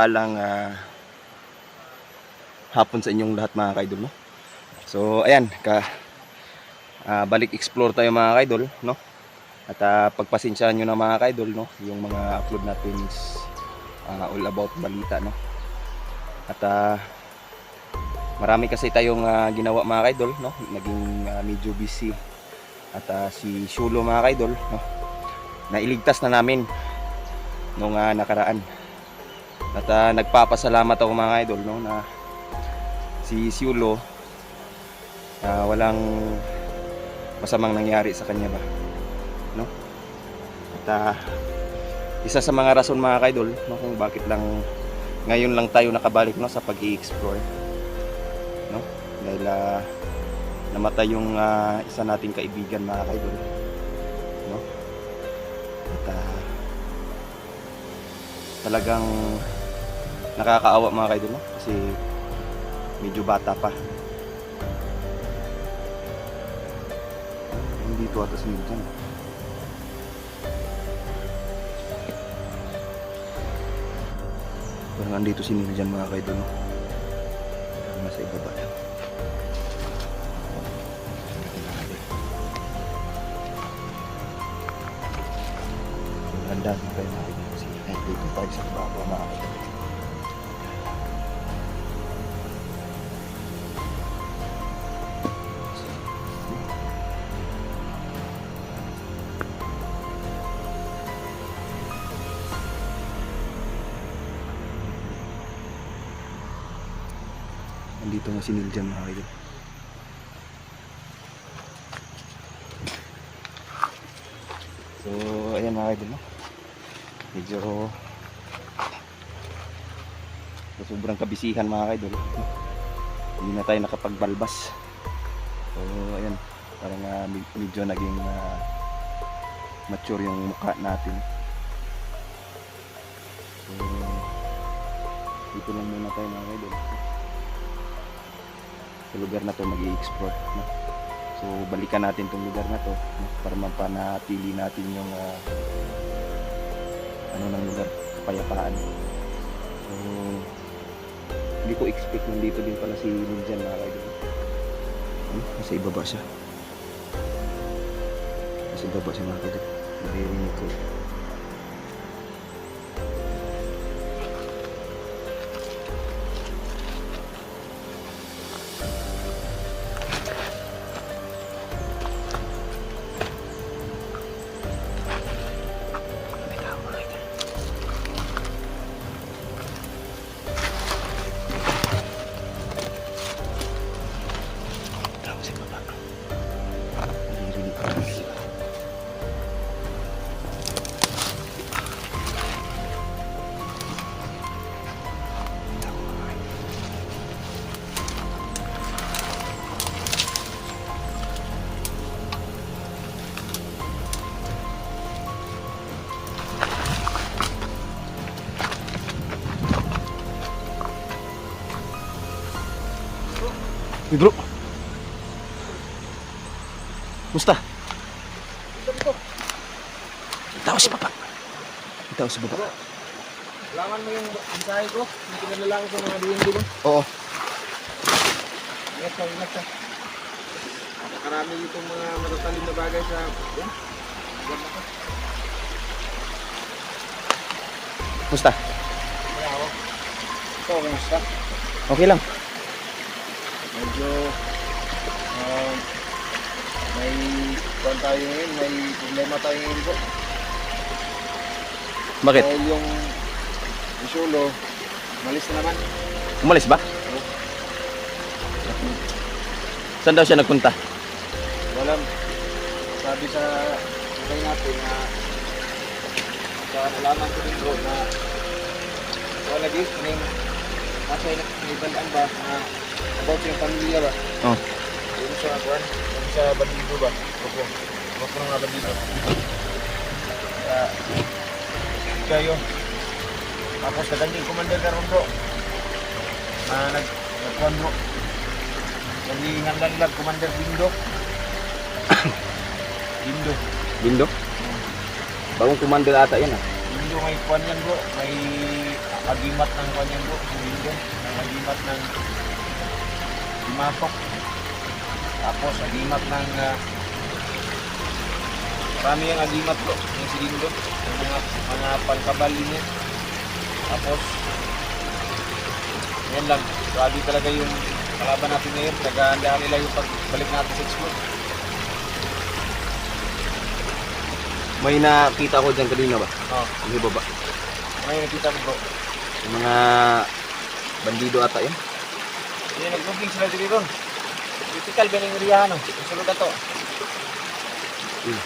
mapagpalang ah, hapon sa inyong lahat mga kaidol no. So ayan, ka ah, balik explore tayo mga kaidol no. At ah, pagpasensyahan nyo na mga kaidol no, yung mga upload natin is ah, all about balita no. At ah, marami kasi tayong ah, ginawa mga kaidol no, naging ah, medyo busy. At ah, si Shulo mga kaidol no, nailigtas na namin nung ah, nakaraan. At ah, nagpapasalamat ako mga idol no na si Siulo ah, walang masamang nangyari sa kanya ba. No? At ah, isa sa mga rason mga idol no kung bakit lang ngayon lang tayo nakabalik no sa pag-i-explore. No? Dahil ah, namatay yung ah, isa nating kaibigan mga idol. No? At ah, talagang nakakaawa mga kaidol no? kasi medyo bata pa. Hindi to ata sinil dyan parang andito sinil dyan mga kaidol no? Nasa ibaba lang Handa na kayo natin kasi dito tayo sa baba mga kaidol Nandito nga si Neil dyan mga kaidol. So, ayan mga kaidol. No? Medyo so, sobrang kabisihan mga. No? Hindi na tayo nakapagbalbas. So, ayan. Parang med- medyo naging ah, mature yung mukha natin. So, dito lang muna tayo mga kaidol sa lugar na to mag explore no? so balikan natin tong lugar na to no? para mapanatili natin yung ah, ano ng lugar kapayapaan so hindi ko expect nandito din pala si Ninjan mga kaidol ano? nasa ibaba siya nasa ibaba siya mga kaidol naririnig ko Musta? Tao si papa Tao si baba Kailangan mo yung mensahe ko. Hindi ko na lang sa mga diyan dito. Oo Ingat ka, ingat ka. Nakarami itong mga matatalim na bagay sa... Yan. Yan ako. Musta? Ako. Ito, kumusta? Okay lang Medyo... Um, may... Kuhan tayo ngayon. May problema tayo ngayon po. Bakit? Dahil yung... Shulo, malis na naman. Umalis ba? Saan daw siya nagpunta? Walang sabi sa sakay natin na sa nalaman ko din bro na wala din kaning nasa bandaan ba na about yung pamilya ba Oh. Sa kuan sa bandido ba? Opo. Opo nga bandido. Kaya kayo tapos naganding commander karon bro na nag nagkuhan bro Naghihingan lang lang commander Bindo. Bindo. Bindo? Bagong commander ata yan ah. Bindo may kwan yan bro, may agimat ng kwan yan bro, Silindo, may agimat ng limatok. Tapos agimat ng uh, marami yung agimat bro, yung silindo, yung mga, mga pangkabal din yan. Tapos, yan lang, grabe talaga yung kalaban natin ngayon, nag-aanda nila yung pagbalik natin sa explore. May nakita ko dyan kanina ba? Oh, Yung baba. ngayon nakita mo bro. Yung mga bandido ata yun. Hindi, nag-booking sila dito ron. Critical ba ng area ano? Sunod na to. Hmm.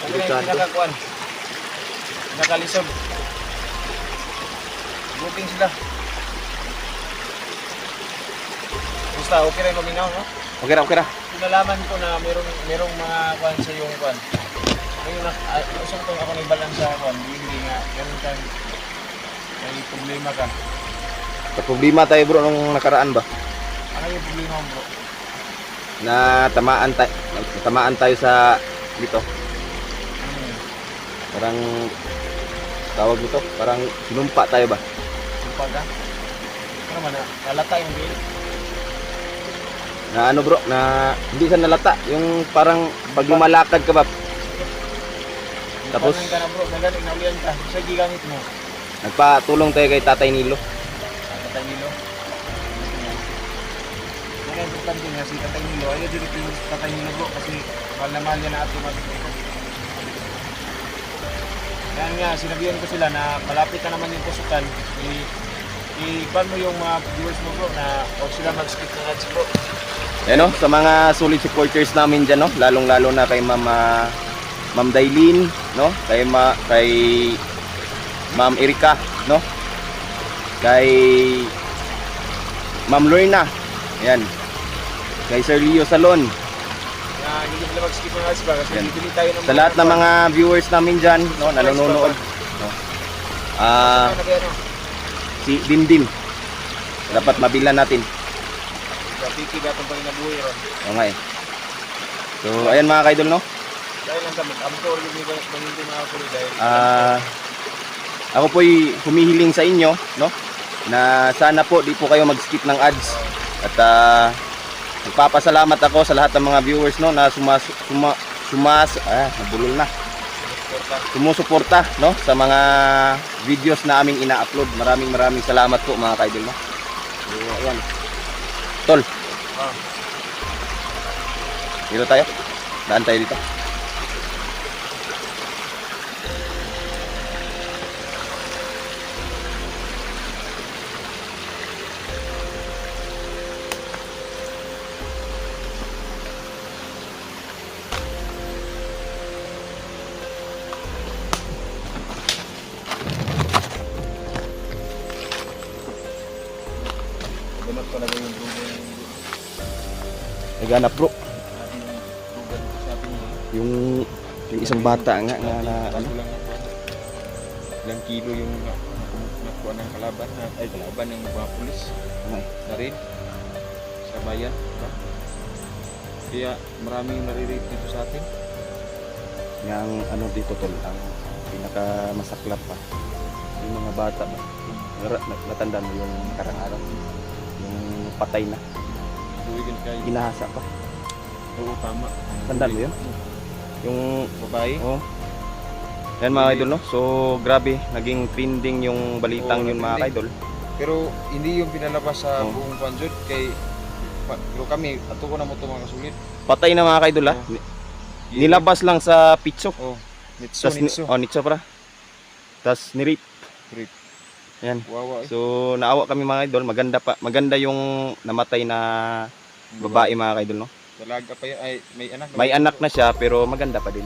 Na yung pinakakuan? Pinakalisod. Booking sila. Basta, okay rin luminaw, no? Okay ra, okay ra. Pinalaman ko na merong, merong mga kuan sa yung kuan. Ngayon, na, ah, gusto ko ako ni balance sa kuan. Hindi nga, meron kang may problema ka. Sa problema tayo bro nung nakaraan ba? Ano yung problema mo, bro? Na tamaan tayo, tamaan tayo sa dito. Parang tawag nito, parang sinumpa tayo ba? Sumpah ka? Ano na, nalata yung bill. Na ano bro, na hindi sa nalata, yung parang pag lumalakad ka ba, Tapos- ka na bro, nagaling na ulian ka. Sa gigamit mo. nagpatulong tayo kay Tatay Nilo. Tatay Nilo. Mga importante nga si Tatay Nilo. Ayaw dito yung Tatay Nilo bro kasi mahal na mahal niya na ato Kaya nga, sinabihan ko sila na malapit na naman yung pusukan. I-ban mo yung mga viewers mo bro na huwag sila mag-skip ng ads bro. No, sa mga solid supporters namin dyan, no, lalong-lalo na kay Ma'am ah, Ma'am Dailin, no, kay Ma, kay Ma'am Erika, no, kay Ma'am Lorna, yan, kay Sir Leo Salon, Na hindi sila mag-skip ng ads ba kasi Yan. bibili tayo ng sa lahat ng mga viewers namin dyan, no, nanonood, no, ah, si Dimdim, dapat mabilan natin, Sa piki gatong pang inabuhay ron. o nga eh. So, ayan mga kaidol, no, Dahil lang kami, ang tour yung mga mga mga kulo dahil Ah, ako po'y humihiling sa inyo, no? Na sana po di po kayo mag-skip ng ads. At ah, nagpapasalamat ako sa lahat ng mga viewers, no, na sumas suma, sumas ah, nabulol na. Sumusuporta, no, sa mga videos na aming ina-upload. Maraming maraming salamat po mga kaidol, no. Ayan. Tol, Ah, dito tayo. Daan tayo dito. Ating mga Yung yung isang bata nga nga na ano. Ilang kilo yung na- na- nakuha ng kalaban na, ay kalaban ng mga pulis Ano eh. na rin sa bayan diba? kaya maraming narirate dito sa atin Yang ano dito tol, ang pinaka masaklap pa. Yung mga bata ba. Na- Natandaan mo yung nakarang araw. Yung patay na. Tuwigan kayo Ginahasa pa. oo tama mo yun? Yung babae oh. Yan mga idol no. So grabe, naging trending yung balitang Oo, yun mga trending. idol. pero hindi yung pinalabas sa Oo. buong panjod kay pa- pero kami ato ko na mo ito mga sulit Patay na mga idol ha. Oo. Ni- Nilabas lang sa pitsok. oh nitso Tas ni, nitso oh, nitso para. Tas ni rape. Rape. Yan. wawa eh. So naawa kami mga idol, maganda pa, maganda yung namatay na babae mga idol no. dalaga pa yan ay may anak May anak na siya pero maganda pa din.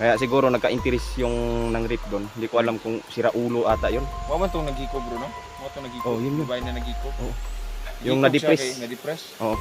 Kaya siguro nagka-interest yung nang rape doon. Hindi ko alam kung sira ulo ata yun. Wa man tong nagiko bro no? Wa tong nagiko. Oh, yun yun. Babae na nagiko. Oo. Yung na-depress. Na-depress. Oo.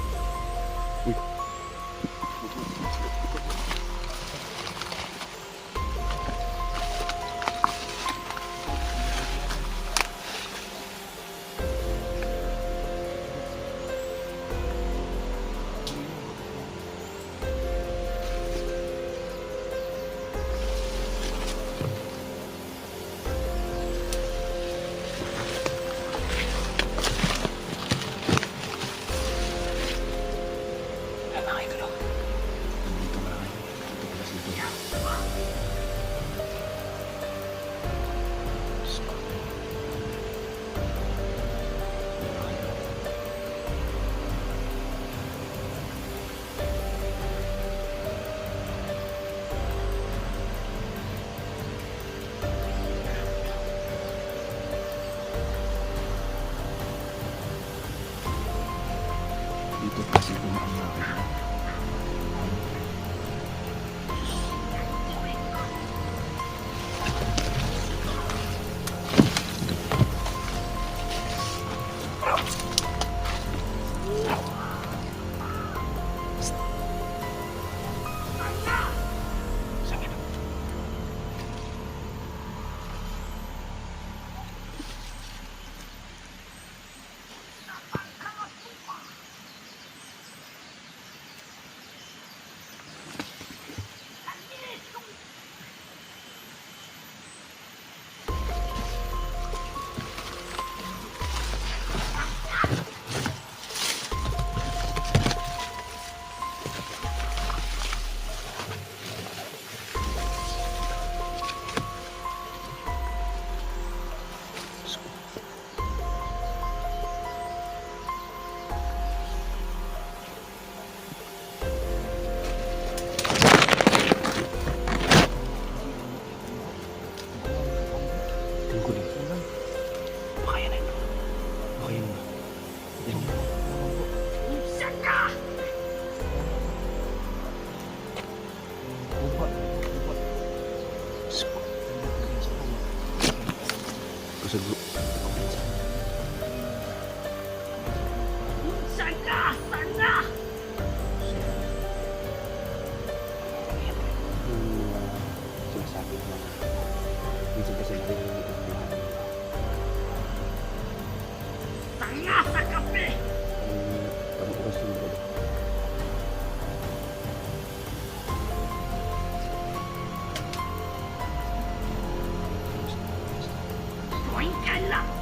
i Trinkella!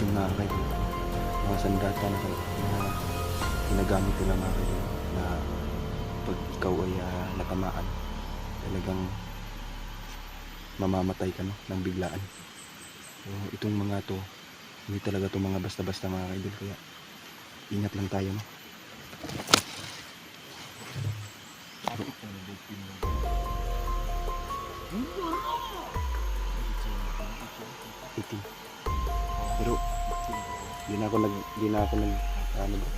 Silang mga idol. Mga sandata na, na ginagamit nila mga idol na pag ikaw ay ah, natamaan talagang mamamatay ka no, ng biglaan. So, itong mga to, hindi talaga to mga basta-basta mga idol kaya ingat lang tayo no. Itim. Pero di na ako nag di na ako nag ano ba?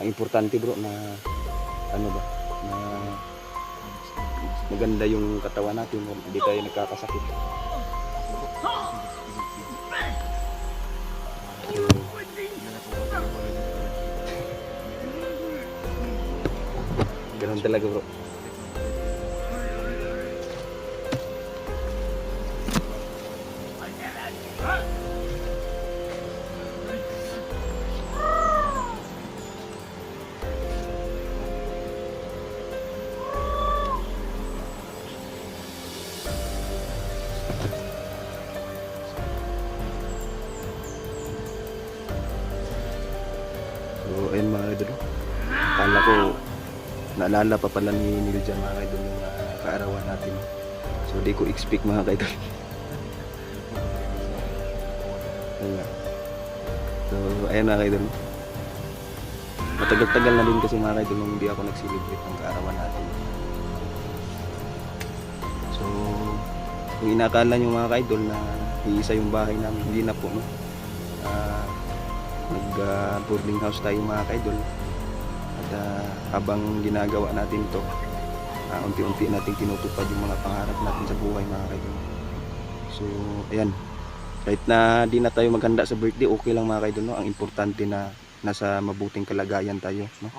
Ang importante bro na ano ba? Na maganda yung katawan natin, hindi tayo nagkakasakit. Ganun talaga bro. Naalala pa pala ni Neil dyan mga idol yung ah, kaarawan natin. So di ko expect mga idol. Ayun nga. So ayun mga idol. Matagal-tagal na din kasi mga idol nung hindi ako nag-celebrate ng kaarawan natin. So, kung inakala nyo mga idol na iisa yung bahay namin, hindi na po no. Ah, nag ah, boarding house tayo mga idol. At ah, habang ginagawa natin to, ah, unti-unti natin tinutupad yung mga pangarap natin sa buhay mga idol. So, ayan. Kahit na di na tayo maghanda sa birthday, okay lang mga idol. No? Ang importante na nasa mabuting kalagayan tayo. No?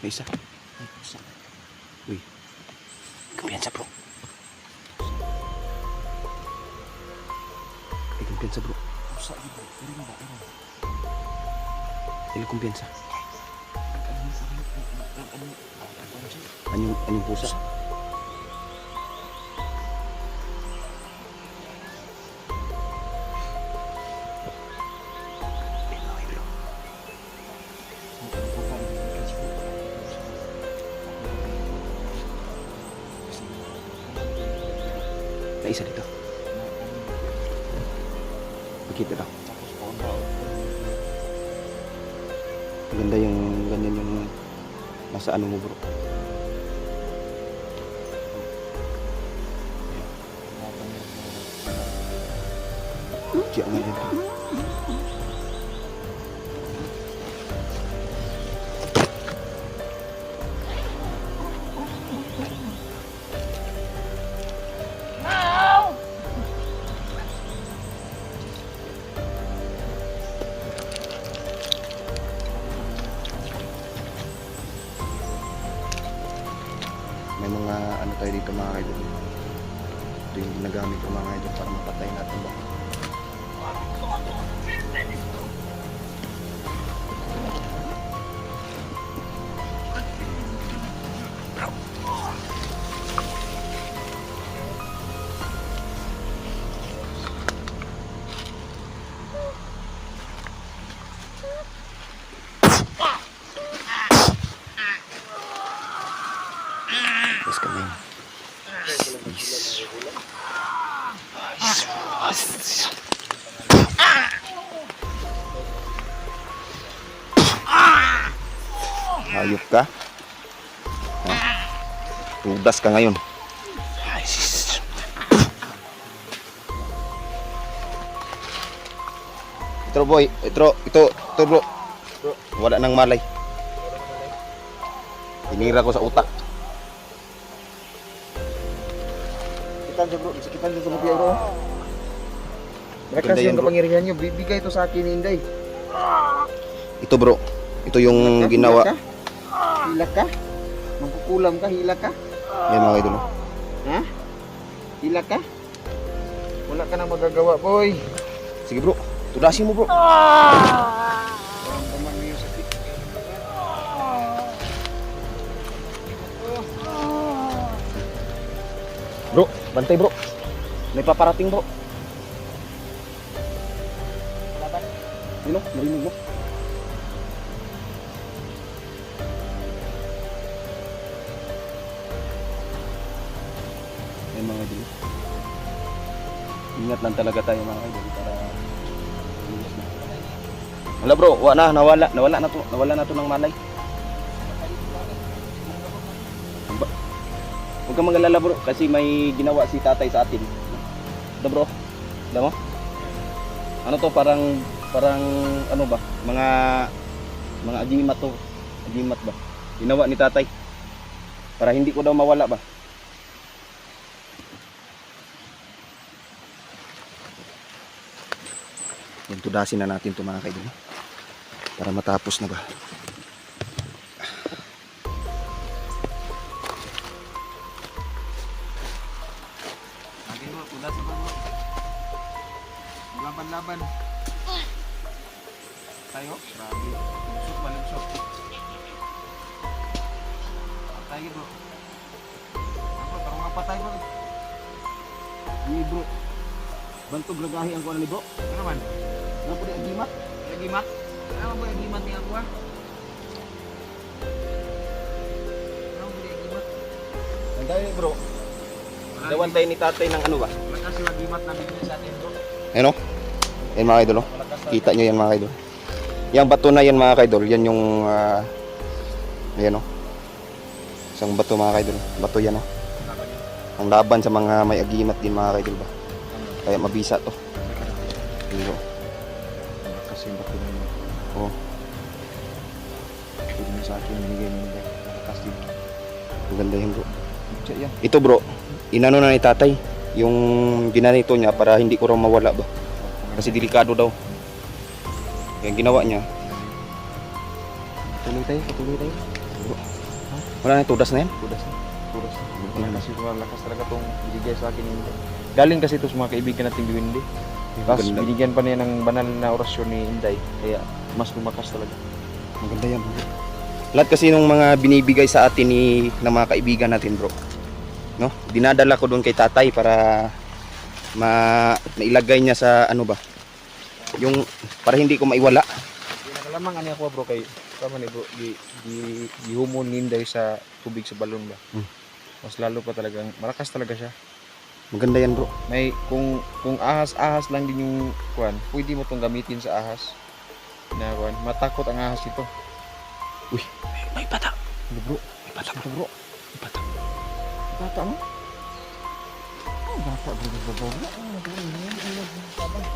May isa. Uy. Kumpiyansa bro. Kumpiyansa bro. Ay, kumpiyansa. Anyong, anyong pusa? Nasa ano mo bro. Diyan nga yan. Tudas ka ngayon. Ito boy, ito, ito, ito bro. Wala nang malay. Tinira ko sa utak. Kitan siya bro, sakitan siya sa bro. Yan, yung bro. kapangyarihan niyo, bibigay ito sa akin Inday. Ito bro, ito yung Hila ka? ginawa. Hila ka? Hila ka? Magkukulam ka, hila ka? Yan mga idol. oh. Ha? Hila ka? Wala ka nang magagawa, boy. Sige bro, tudasin mo bro. Ramdaman mo yung sakit. Bro, bantay bro. May paparating bro. Yun o, narinig mo. Ay mga idol. Ingat lang talaga tayo mga idol para. Wala bro, wala na, nawala, nawala na to, nawala na to ng malay. Huwag kang mag-alala bro, kasi may ginawa si tatay sa atin. Ito bro, alam mo? Ano to, parang, parang, ano ba, mga, mga agimat to. Agimat ba? Ginawa ni tatay. Para hindi ko daw mawala ba? Tudasin na natin ito mga kaibigan. Para matapos na ba? Laban-laban. Tayo? Grabe. Lusok ba, lusok? Patay bro. Ako, parang mga patay bro. Ni bro, bantog lagahi ang kuwan ni bro. Ano naman? Ano po yung agimat? Agimat? Ano ba agimat ni ako ah? Ano ba agimat? Ang tayo bro. Dawan tayo ni tatay ng ano ba? Malakas yung agimat na bigyan sa atin bro. Ano? Yan mga idol, oh. Kita nyo yan mga idol. Yung bato na yan mga idol, yan yung ah, ayan oh. Isang bato mga idol. Bato yan oh. Ang laban sa mga may agimat din mga idol ba. Kaya mabisa to. Pero, maganda yan bro. Ito bro, inano na ni tatay. Yung ginanito niya para hindi ko raw mawala ba. Kasi delikado daw. Kaya ginawa niya. Tuloy tayo, patuloy tayo. Wala na tudas na yan. Tudas na. Tudas na. Ano? Kasi malakas talaga itong binigay sa akin. Galing kasi ito sa mga kaibigan nating Biwindi. Tapos binigyan pa niya ng banal na orasyon ni Inday. Kaya mas lumakas talaga. Maganda yan. bro. Lahat kasi nung mga binibigay sa atin ni ng mga kaibigan natin, bro. No? Dinadala ko doon kay tatay para ma nailagay niya sa ano ba? Yung para hindi ko maiwala. Nakalamang ani ako bro kay tama ni bro di di gihumon ni Inday sa tubig sa balon ba. Hmm. Mas lalo pa talagang malakas talaga siya. Maganda yan, bro. May kung kung ahas-ahas lang din yung kuan, pwede mo tong gamitin sa ahas. Na kuan, matakot ang ahas ito. May bata. Ano bro? May bata, Ito bro. May bata. Bata mo? Oh, bata bro, bro, bro. bro.